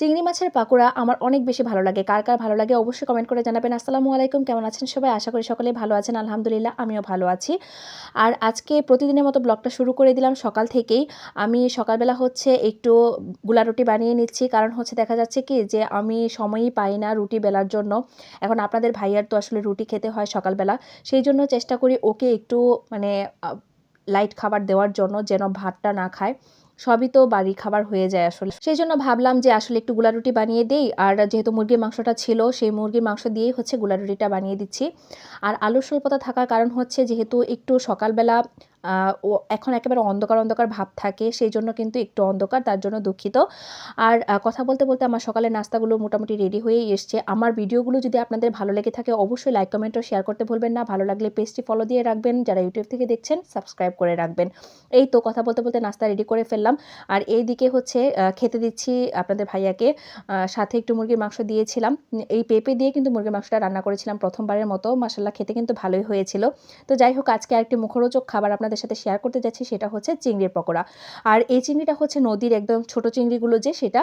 চিংড়ি মাছের পাকোড়া আমার অনেক বেশি ভালো লাগে। কার কার ভালো লাগে অবশ্যই কমেন্ট করে জানাবেন। আসসালামু আলাইকুম, কেমন আছেন সবাই? আশা করি সকলেই ভালো আছেন। আলহামদুলিল্লাহ, আমিও ভালো আছি। আর আজকে প্রতিদিনের মতো ব্লগটা শুরু করে দিলাম সকাল থেকেই। আমি সকালবেলা হচ্ছে একটু গুলা রুটি বানিয়ে নিচ্ছি। কারণ হচ্ছে দেখা যাচ্ছে কি যে আমি সময়ই পাই না রুটি বেলার জন্য। এখন আপনাদের ভাইয়ার তো আসলে রুটি খেতে হয় সকালবেলা। সেই জন্য চেষ্টা করি ওকে একটু মানে লাইট খাবার দেওয়ার জন্য যেন ভাতটা না খায়। সবই তো বাড়ির খাবার হয়ে যায় আসলে। সেই জন্য ভাবলাম যে আসলে একটু গুলা রুটি বানিয়ে দেই। আর যেহেতু মুরগির মাংসটা ছিল, সেই মুরগির মাংস দিয়েই হচ্ছে গুলা রুটিটা বানিয়ে দিচ্ছি। আর আলুর স্বল্পতা থাকার কারণ হচ্ছে যেহেতু একটু সকালবেলা ও এখন একেবারে অন্ধকার অন্ধকার ভাব থাকে সেই জন্য কিন্তু একটু অন্ধকার, তার জন্য দুঃখিত। আর কথা বলতে বলতে আমার সকালের নাস্তাগুলো মোটামুটি রেডি হয়েই এসছে। আমার ভিডিওগুলো যদি আপনাদের ভালো লেগে থাকে, অবশ্যই লাইক কমেন্ট ও শেয়ার করতে ভুলবেন না। ভালো লাগলে পেজটি ফলো দিয়ে রাখবেন। যারা ইউটিউব থেকে দেখছেন সাবস্ক্রাইব করে রাখবেন। এই তো কথা বলতে বলতে নাস্তা রেডি করে ফেললাম। আর এই দিকে হচ্ছে খেতে দিচ্ছি আপনাদের ভাইয়াকে। সাথে একটু মুরগির মাংস দিয়েছিলাম। এই পেঁপে দিয়ে কিন্তু মুরগির মাংসটা রান্না করেছিলাম প্রথমবারের মতো। মাসাল্লাহ খেতে কিন্তু ভালোই হয়েছিল। তো যাই হোক, আজকে আরেকটি মুখরোচক খাবার আপনাদের সাথে শেয়ার করতে যাচ্ছি সেটা হচ্ছে চিংড়ির পকোড়া। আর এই চিংড়িটা হচ্ছে নদীর একদম ছোট চিংড়িগুলো যে সেটা,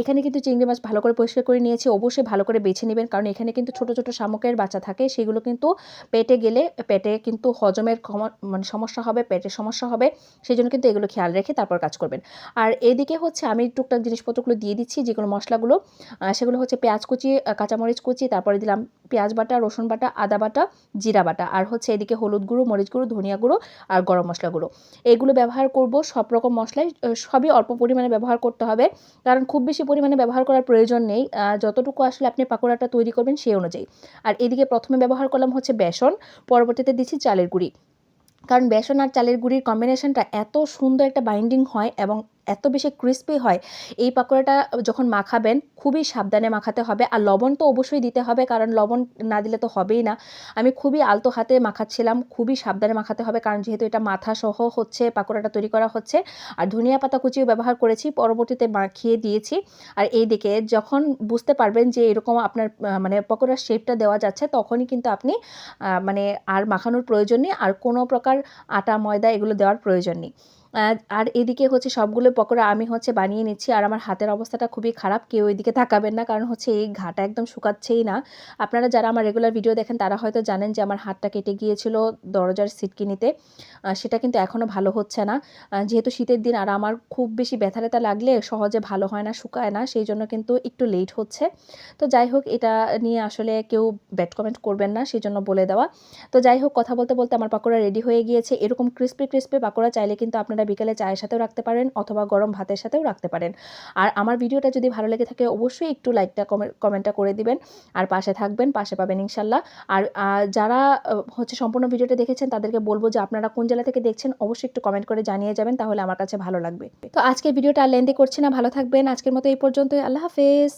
এখানে কিন্তু চিংড়ি মাছ ভালো করে পরিষ্কার করে নিয়েছি, অবশ্যই ভালো করে বেছে নেবেন, কারণ এখানে কিন্তু ছোট ছোট শামুকের বাচ্চা থাকে, সেগুলো কিন্তু পেটে গেলে, পেটে কিন্তু হজমের মানে সমস্যা হবে, পেটের সমস্যা হবে সেই জন্য কিন্তু এগুলো খেয়াল রেখে তারপর কাজ করবেন। আর এদিকে হচ্ছে আমি টুকটাক জিনিসপত্রগুলো দিয়ে দিচ্ছি, যেগুলো মশলাগুলো সেগুলো হচ্ছে পেঁয়াজ কুচি কাঁচামরিচ কুচি, তারপরে দিলাম পেঁয়াজ বাটা, রসুন বাটা, আদা বাটা, জিরা বাটা। আর হচ্ছে এদিকে হলুদ গুঁড়ো, মরিচ গুঁড়ো, ধনিয়া গুঁড়ো আর গরম মশলা গুঁড়ো। এগুলো ব্যবহার করব সব রকম মশলাই সবই অল্প পরিমাণে ব্যবহার করতে হবে। কারণ খুব বেশি পরিমাণে ব্যবহার করার প্রয়োজন নেই। যতটুকু আসলে আপনি পাকোড়াটা তৈরি করবেন সেই অনুযায়ী। আর এদিকে প্রথমে ব্যবহার করলাম হচ্ছে বেসন, পরবর্তীতে দিচ্ছি চালের গুঁড়ি। কারণ বেসন আর চালের গুঁড়ির কম্বিনেশনটা এত সুন্দর একটা বাইন্ডিং হয় এবং এত বেশি ক্রিস্পি হয়, এই পাকোড়াটা যখন মাখাবেন খুবই সাবধানে মাখাতে হবে আর লবণ তো অবশ্যই দিতে হবে কারণ লবণ না দিলে তো হবেই না। আমি খুবই আলতো হাতে মাখাচ্ছিলাম, খুবই সাবধানে মাখাতে হবে কারণ যেহেতু এটা মাথা সহ হচ্ছে, পাকোড়াটা তৈরি করা হচ্ছে আর ধনিয়া পাতা কুচিও ব্যবহার করেছি, পরবর্তীতে মাখিয়ে দিয়েছি আর এই দিকে যখন বুঝতে পারবেন যে এরকম আপনার মানে পকোড়ার শেপটা দেওয়া যাচ্ছে তখনই কিন্তু আপনি মানে আর মাখানোর প্রয়োজন নেই আর কোনো প্রকার আটা, ময়দা এগুলো দেওয়ার প্রয়োজন নেই। আর এদিকে হচ্ছে সবগুলো পকোড়া আমি হচ্ছে বানিয়ে নিচ্ছি। আর আমার হাতের অবস্থাটা খুবই খারাপ, কেউ এদিকে তাকাবেন না কারণ হচ্ছে এই ঘাটা একদম শুকাচ্ছেই না। আপনারা যারা আমার রেগুলার ভিডিও দেখেন তারা হয়তো জানেন যে আমার হাতটা কেটে গিয়েছিল দরজার সিটকিনিতে সেটা কিন্তু এখনও ভালো হচ্ছে না। যেহেতু শীতের দিন আর আমার খুব বেশি ব্যথা ব্যথা লাগলে সহজে ভালো হয় না, শুকায় না, সেই জন্য কিন্তু একটু লেট হচ্ছে। তো যাই হোক, এটা নিয়ে আসলে কেউ ব্যাড কমেন্ট করবেন না, সেই জন্য বলে দেওয়া। তো যাই হোক, কথা বলতে বলতে আমার পাকোড়া রেডি হয়ে গিয়েছে। এরকম ক্রিস্পি ক্রিস্পি পাকোড়া চাইলে কিন্তু আপনারা আপনারা বিকেলে চায়ের সাথেও রাখতে পারেন অথবা গরম ভাতের সাথেও রাখতে পারেন। আর আমার ভিডিওটা যদি ভালো লেগে থাকে অবশ্যই একটু লাইকটা কমেন্টটা করে দিবেন। আর পাশে থাকবেন, পাশে পাবেন ইনশাল্লাহ। আর যারা হচ্ছে সম্পূর্ণ ভিডিওটা দেখেছেন তাদেরকে বলব যে আপনারা কোন জেলা থেকে দেখছেন অবশ্যই একটু কমেন্ট করে জানিয়ে যাবেন, তাহলে আমার কাছে ভালো লাগবে। তো আজকে ভিডিওটা আর লেন্দি করছি না, ভালো থাকবেন। আজকের মতো এই পর্যন্তই। আল্লাহ হাফেজ।